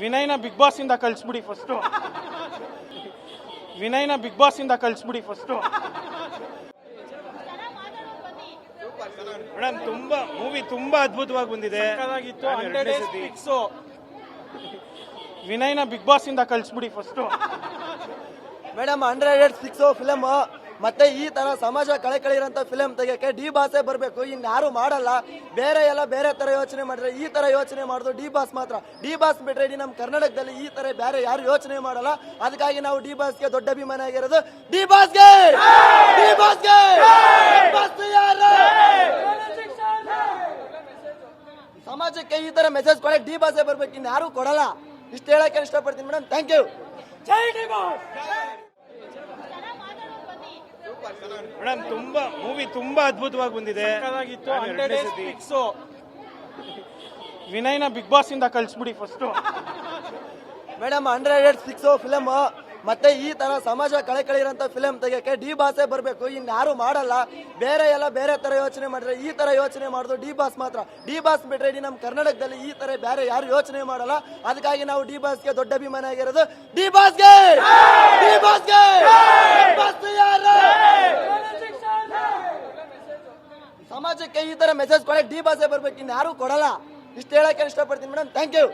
ವಿನಯ್ನ Bigg Boss ಇಂದ ಕಳಿಸ್ಬಿಡಿ first ವಿನಯ್ನ ಬಿಗ್ ಬಾಸ್ ಇಂದ ಕಳಿಸ್ಬಿಡಿ ಫಸ್ಟು ಮೇಡಮ್ ತುಂಬಾ ಮೂವಿ ತುಂಬಾ ಅದ್ಭುತವಾಗಿ ಬಂದಿದೆ. ವಿನಯ್ನ ಬಿಗ್ ಬಾಸ್ ಇಂದ ಕಳಿಸ್ಬಿಡಿ first madam hundred six film ಮತ್ತೆ ಈ ತರ ಸಮಾಜ ಕಳೆಕಳಿರಂತ ಫಿಲಮ್ ತೆಗಿಯಕ್ಕೆ ಡಿ ಬಾಸೆ ಬರಬೇಕು. ಇನ್ಯಾರು ಮಾಡಲ್ಲ. ಬೇರೆ ಎಲ್ಲ ಬೇರೆ ತರ ಯೋಚನೆ ಮಾಡಿದ್ರೆ ಈ ತರ ಯೋಚನೆ ಮಾಡೋದು ಡಿ ಬಾಸ್ ಮಾತ್ರ. ಡಿ ಬಾಸ್ ಬಿಟ್ರೆ ಇಡೀ ನಮ್ಮ ಕರ್ನಾಟಕದಲ್ಲಿ ಈ ತರ ಬೇರೆ ಯಾರು ಯೋಚನೆ ಮಾಡಲ್ಲ. ಅದಕ್ಕಾಗಿ ನಾವು ಡಿ ಬಾಸ್ಗೆ ದೊಡ್ಡ ಅಭಿಮಾನ ಆಗಿರೋದು ಡಿ ಬಾಸ್ಗೆ ಡಿ ಬಾಸ್? ಸಮಾಜಕ್ಕೆ ಈ ತರ ಮೆಸೇಜ್ ಕೊಡಕ್ಕೆ ಡಿ ಬಾಸೆ ಬರ್ಬೇಕು. ಇನ್ಯಾರು ಕೊಡಲ್ಲ. ಇಷ್ಟು ಹೇಳಕ್ಕೆ ಇಷ್ಟಪಡ್ತೀನಿ ಮೇಡಮ್ ಥ್ಯಾಂಕ್ ಯು ಮೇಡಮ್ ತುಂಬಾ ಮೂವಿ ತುಂಬಾ ಅದ್ಭುತವಾಗಿ ಬಂದಿದೆ. ವಿನಯ್ನ ಬಿಗ್ ಬಾಸ್ ಇಂದ ಕಳಿಸ್ಬಿಡಿ first madam hundred eight six film ಮತ್ತೆ ಈ ತರ ಸಮಾಜ ಕಳೆಕಳಿರಂತ ಫಿಲಮ್ ತೆಗಿಯಕ್ಕೆ ಡಿ ಬಾಸೇ ಬರಬೇಕು. ಇನ್ಯಾರು ಮಾಡಲ್ಲ. ಬೇರೆ ಎಲ್ಲ ಬೇರೆ ತರ ಯೋಚನೆ ಮಾಡಿದ್ರೆ ಈ ತರ ಯೋಚನೆ ಮಾಡುದು ಡಿ ಬಾಸ್ ಮಾತ್ರ. ಡಿ ಬಾಸ್ ಬಿಟ್ರೆ ಇಡೀ ನಮ್ಮ ಕರ್ನಾಟಕದಲ್ಲಿ ಈ ತರ ಬೇರೆ ಯಾರು ಯೋಚನೆ ಮಾಡಲ್ಲ. ಅದಕ್ಕಾಗಿ ನಾವು ಡಿ ಬಾಸ್ಗೆ ದೊಡ್ಡ ಅಭಿಮಾನ ಆಗಿರೋದು ಡಿ ಬಾಸ್ಗೆ! ಡಿ ಬಾಸ್ಗೆ ಬಾಸ್ ಯಾರು? ಸಮಾಜಕ್ಕೆ ಈ ತರ ಮೆಸೇಜ್ ಕೊಡಿ ಡಿ ಬಾಸೆ ಬರ್ಬೇಕು ಯಾರು ಕೊಡಲ್ಲ. ಇಷ್ಟು ಹೇಳಕ್ಕೆ ಇಷ್ಟಪಡ್ತೀನಿ ಮೇಡಮ್ ಥ್ಯಾಂಕ್ ಯು